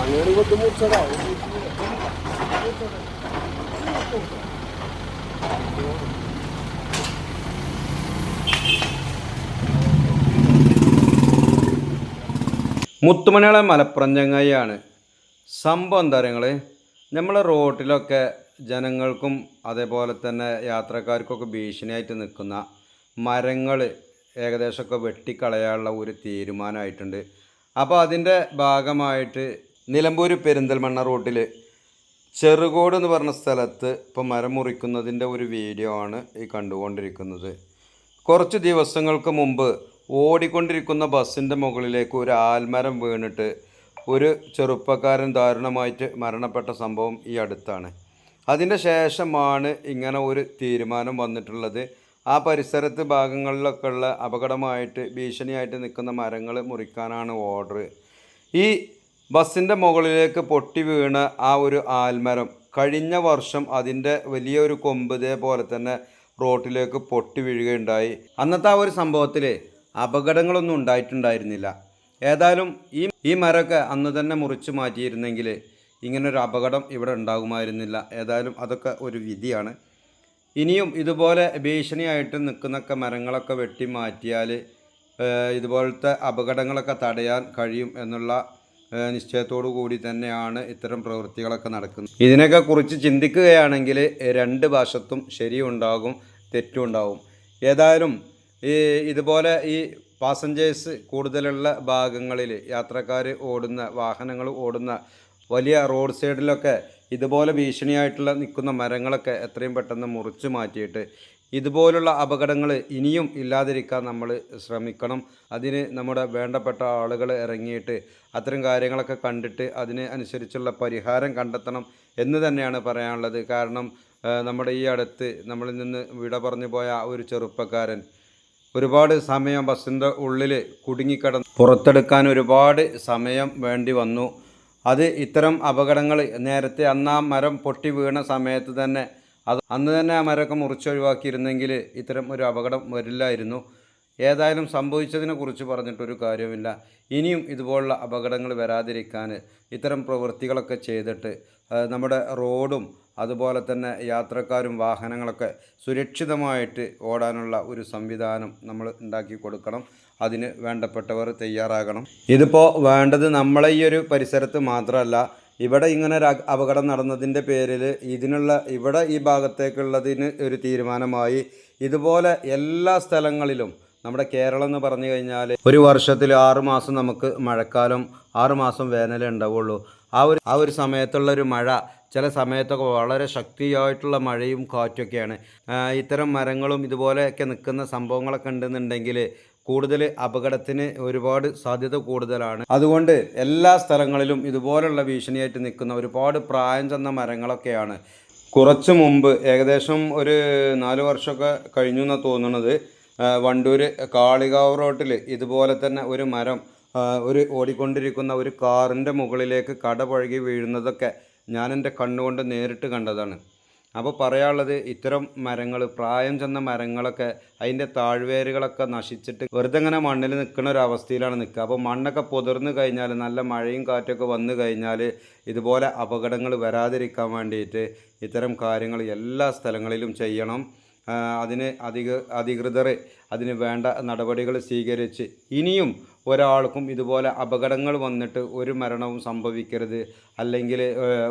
അങ്ങനെ ബുദ്ധിമുട്ടതാ Thank you. മുത്തുമണികളെ Malappuram ചങ്ങായിയാണ്. സംഭവം എന്താ നിങ്ങൾ നമ്മളെ റോട്ടിലൊക്കെ ജനങ്ങൾക്കും അതേപോലെ തന്നെ യാത്രക്കാർക്കൊക്കെ ഭീഷണിയായിട്ട് നിൽക്കുന്ന മരങ്ങൾ ഏകദേശമൊക്കെ വെട്ടിക്കളയാനുള്ള ഒരു തീരുമാനമായിട്ടുണ്ട്. അപ്പോൾ അതിന്റെ ഭാഗമായിട്ട് നിലമ്പൂർ പെരിന്തൽമണ്ണ റോട്ടിൽ ചെറുകോട് എന്ന് പറഞ്ഞ സ്ഥലത്ത് ഇപ്പോൾ മരം മുറിക്കുന്നതിന്റെ ഒരു വീഡിയോ ആണ് ഈ കണ്ടുകൊണ്ടിരിക്കുന്നത്. കുറച്ച് ദിവസങ്ങൾക്ക് മുമ്പ് ഓടിക്കൊണ്ടിരിക്കുന്ന ബസ്സിന്റെ മുകളിലേക്ക് ഒരു ആൽമരം വീണിട്ട് ഒരു ചെറുപ്പക്കാരൻ ദാരുണമായിട്ട് മരണപ്പെട്ട സംഭവം ഈ അടുത്താണ്. അതിന്റെ ശേഷമാണ് ഇങ്ങനെ ഒരു തീരുമാനം വന്നിട്ടുള്ളത്. ആ പരിസരത്ത് ഭാഗങ്ങളിലൊക്കെ ഉള്ള അപകടമായിട്ട് ഭീഷണിയായിട്ട് നിൽക്കുന്ന മരങ്ങൾ മുറിക്കാനാണ് ഓർഡർ ഈ ബസ്സിന്റെ മുകളിലേക്ക് പൊട്ടി വീണ ആ ഒരു ആൽമരം കഴിഞ്ഞ വർഷം അതിന്റെ വലിയൊരു കൊമ്പ് ഇതേപോലെ തന്നെ റോട്ടിലേക്ക് പൊട്ടി വീഴുകയുണ്ടായി. അന്നത്തെ ആ ഒരു സംഭവത്തിൽ അപകടങ്ങളൊന്നും ഉണ്ടായിട്ടുണ്ടായിരുന്നില്ല. ഏതായാലും ഈ ഈ മരമൊക്കെ അന്ന് തന്നെ മുറിച്ച് മാറ്റിയിരുന്നെങ്കിൽ ഇങ്ങനൊരു അപകടം ഇവിടെ ഉണ്ടാകുമായിരുന്നില്ല. ഏതായാലും അതൊക്കെ ഒരു വിധിയാണ്. ഇനിയും ഇതുപോലെ ഭീഷണിയായിട്ട് നിൽക്കുന്നൊക്കെ മരങ്ങളൊക്കെ വെട്ടി മാറ്റിയാൽ ഇതുപോലത്തെ അപകടങ്ങളൊക്കെ തടയാൻ കഴിയും എന്നുള്ള നിശ്ചയത്തോടു കൂടി തന്നെയാണ് ഇത്തരം പ്രവൃത്തികളൊക്കെ നടക്കുന്നത്. ഇതിനൊക്കെ കുറിച്ച് ചിന്തിക്കുകയാണെങ്കിൽ രണ്ട് വശത്തും ശരിയുണ്ടാകും തെറ്റുണ്ടാകും. ഏതായാലും ഈ ഇതുപോലെ ഈ പാസഞ്ചേഴ്സ് കൂടുതലുള്ള ഭാഗങ്ങളിൽ യാത്രക്കാർ ഓടുന്ന വാഹനങ്ങൾ ഓടുന്ന വലിയ റോഡ് സൈഡിലൊക്കെ ഇതുപോലെ ഭീഷണിയായിട്ടുള്ള നിൽക്കുന്ന മരങ്ങളൊക്കെ എത്രയും പെട്ടെന്ന് മുറിച്ച് മാറ്റിയിട്ട് ഇതുപോലുള്ള അപകടങ്ങൾ ഇനിയും ഇല്ലാതിരിക്കാൻ നമ്മൾ ശ്രമിക്കണം. അതിന് നമ്മുടെ വേണ്ടപ്പെട്ട ആളുകൾ ഇറങ്ങിയിട്ട് അത്തരം കാര്യങ്ങളൊക്കെ കണ്ടിട്ട് അതിന് അനുസരിച്ചുള്ള പരിഹാരം കണ്ടെത്തണം എന്ന് തന്നെയാണ് പറയാനുള്ളത്. കാരണം നമ്മുടെ ഈ അടുത്ത് നമ്മളിൽ നിന്ന് വിട പറഞ്ഞു പോയ ഒരു ചെറുപ്പക്കാരൻ ഒരുപാട് സമയം ബസ്സിന്റെ ഉള്ളിൽ കുടുങ്ങിക്കിടന്ന് പുറത്തെടുക്കാൻ ഒരുപാട് സമയം വേണ്ടി വന്നു. അത് ഇത്തരം അപകടങ്ങൾ നേരത്തെ അന്ന് ആ മരം പൊട്ടി വീണ സമയത്ത് തന്നെ അത് അന്ന് തന്നെ ആ മരമൊക്കെ മുറിച്ചൊഴിവാക്കിയിരുന്നെങ്കിൽ ഇത്തരം ഒരു അപകടം വരില്ലായിരുന്നു. ഏതായാലും സംഭവിച്ചതിനെ കുറിച്ച് പറഞ്ഞിട്ടൊരു കാര്യമില്ല ഇനിയും ഇതുപോലുള്ള അപകടങ്ങൾ വരാതിരിക്കാൻ ഇത്തരം പ്രവൃത്തികളൊക്കെ ചെയ്തിട്ട് നമ്മുടെ റോഡും അതുപോലെ തന്നെ യാത്രക്കാരും വാഹനങ്ങളൊക്കെ സുരക്ഷിതമായിട്ട് ഓടാനുള്ള ഒരു സംവിധാനം നമ്മൾ ഉണ്ടാക്കി കൊടുക്കണം. അതിന് വേണ്ടപ്പെട്ടവർ തയ്യാറാകണം. ഇതിപ്പോൾ വേണ്ടത് നമ്മളെ ഈ ഒരു പരിസരത്ത് മാത്രമല്ല ഇവിടെ ഇങ്ങനെ ഒരു അപകടം നടന്നതിന്റെ പേരിൽ ഇതിനുള്ള ഇവിടെ ഈ ഭാഗത്തേക്കുള്ളതിന് ഒരു തീരുമാനമായി. ഇതുപോലെ എല്ലാ സ്ഥലങ്ങളിലും നമ്മുടെ കേരളം എന്ന് പറഞ്ഞു കഴിഞ്ഞാൽ ഒരു വർഷത്തിൽ ആറുമാസം നമുക്ക് മഴക്കാലം ആറുമാസം വേനലേ ഉണ്ടാവുള്ളൂ. ആ ഒരു ആ ഒരു സമയത്തുള്ള ഒരു മഴ ചില സമയത്തൊക്കെ വളരെ ശക്തിയായിട്ടുള്ള മഴയും കാറ്റൊക്കെയാണ് ഇത്തരം മരങ്ങളും ഇതുപോലെയൊക്കെ നിൽക്കുന്ന സംഭവങ്ങളൊക്കെ ഉണ്ടെന്നുണ്ടെങ്കിൽ കൂടുതൽ അപകടത്തിന് ഒരുപാട് സാധ്യത കൂടുതലാണ്. അതുകൊണ്ട് എല്ലാ സ്ഥലങ്ങളിലും ഇതുപോലുള്ള ഭീഷണിയായിട്ട് നിൽക്കുന്ന ഒരുപാട് പ്രായം ചെന്ന മരങ്ങളൊക്കെയാണ്. കുറച്ച് മുമ്പ് ഏകദേശം ഒരു നാല് വർഷമൊക്കെ കഴിഞ്ഞു എന്നാണ് തോന്നുന്നത്. വണ്ടൂർ കാളികാവ് റോട്ടിൽ ഇതുപോലെ തന്നെ ഒരു മരം ഒരു ഓടിക്കൊണ്ടിരിക്കുന്ന ഒരു കാറിന്റെ മുകളിലേക്ക് കട പഴകി വീഴുന്നതൊക്കെ ഞാൻ എന്റെ കണ്ണുകൊണ്ട് നേരിട്ട് കണ്ടതാണ്. അപ്പോൾ പറയാനുള്ളത് ഇത്തരം മരങ്ങൾ പ്രായം ചെന്ന മരങ്ങളൊക്കെ അതിന്റെ താഴ്വേരുകളൊക്കെ നശിച്ചിട്ട് വെറുതെ ഇങ്ങനെ മണ്ണിൽ നിൽക്കുന്ന ഒരു അവസ്ഥയിലാണ് നിൽക്കുക. അപ്പോൾ മണ്ണൊക്കെ പൊതിർന്നു കഴിഞ്ഞാൽ നല്ല മഴയും കാറ്റൊക്കെ വന്നു കഴിഞ്ഞാൽ ഇതുപോലെ അപകടങ്ങൾ വരാതിരിക്കാൻ വേണ്ടിയിട്ട് ഇത്തരം കാര്യങ്ങൾ എല്ലാ സ്ഥലങ്ങളിലും ചെയ്യണം. അതിന് അധിക അധികൃതർ അതിന് വേണ്ട നടപടികൾ സ്വീകരിച്ച് ഇനിയും ഒരാൾക്കും ഇതുപോലെ അപകടങ്ങൾ വന്നിട്ട് ഒരു മരണവും സംഭവിക്കരുത് അല്ലെങ്കിൽ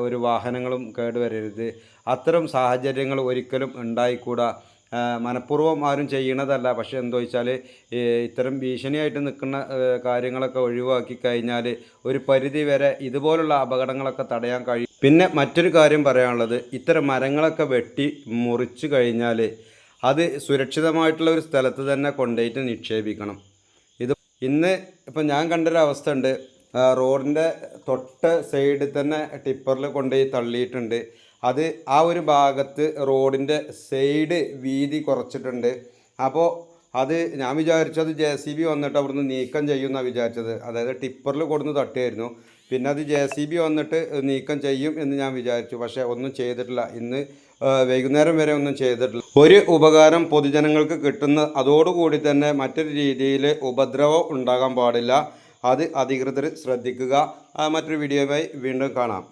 ഒരു വാഹനങ്ങളും കേടുവരരുത്. അത്തരം സാഹചര്യങ്ങൾ ഒരിക്കലും ഉണ്ടായിക്കൂടാ. മനഃപൂർവം ആരും ചെയ്യണതല്ല. പക്ഷെ എന്താ വെച്ചാൽ ഇത്തരം ഭീഷണിയായിട്ട് നിൽക്കുന്ന കാര്യങ്ങളൊക്കെ ഒഴിവാക്കി കഴിഞ്ഞാൽ ഒരു പരിധി വരെ ഇതുപോലുള്ള അപകടങ്ങളൊക്കെ തടയാൻ കഴിയും. പിന്നെ മറ്റൊരു കാര്യം പറയാനുള്ളത് ഇത്തരം മരങ്ങളൊക്കെ വെട്ടി മുറിച്ച് കഴിഞ്ഞാൽ അത് സുരക്ഷിതമായിട്ടുള്ള ഒരു സ്ഥലത്ത് തന്നെ കൊണ്ടുപോയിട്ട് നിക്ഷേപിക്കണം. ഇത് ഇന്ന് ഇപ്പം ഞാൻ കണ്ടൊരു അവസ്ഥ ഉണ്ട് റോഡിന്റെ തൊട്ട് സൈഡിൽ തന്നെ ടിപ്പറിൽ കൊണ്ടുപോയി തള്ളിയിട്ടുണ്ട്. അത് ആ ഒരു ഭാഗത്ത് റോഡിന്റെ സൈഡ് വീതി കുറച്ചിട്ടുണ്ട്. അപ്പോൾ അത് ഞാൻ വിചാരിച്ചത് ജെ സി ബി വന്നിട്ട് അവിടുന്ന് നീക്കം ചെയ്യുമെന്നാണ് വിചാരിച്ചത്. അതായത് ടിപ്പറിൽ കൊടുന്ന് തട്ടിയായിരുന്നു. പിന്നെ അത് ജെ സി ബി വന്നിട്ട് നീക്കം ചെയ്യും എന്ന് ഞാൻ വിചാരിച്ചു. പക്ഷേ ഒന്നും ചെയ്തിട്ടില്ല. ഇന്ന് വൈകുന്നേരം വരെ ഒന്നും ചെയ്തിട്ടില്ല. ഒരു ഉപകാരം പൊതുജനങ്ങൾക്ക് കിട്ടുന്ന അതോടുകൂടി തന്നെ മറ്റൊരു രീതിയിൽ ഉപദ്രവം ഉണ്ടാകാൻ പാടില്ല. അത് അധികൃതർ ശ്രദ്ധിക്കുക. മറ്റൊരു വീഡിയോയുമായി വീണ്ടും കാണാം.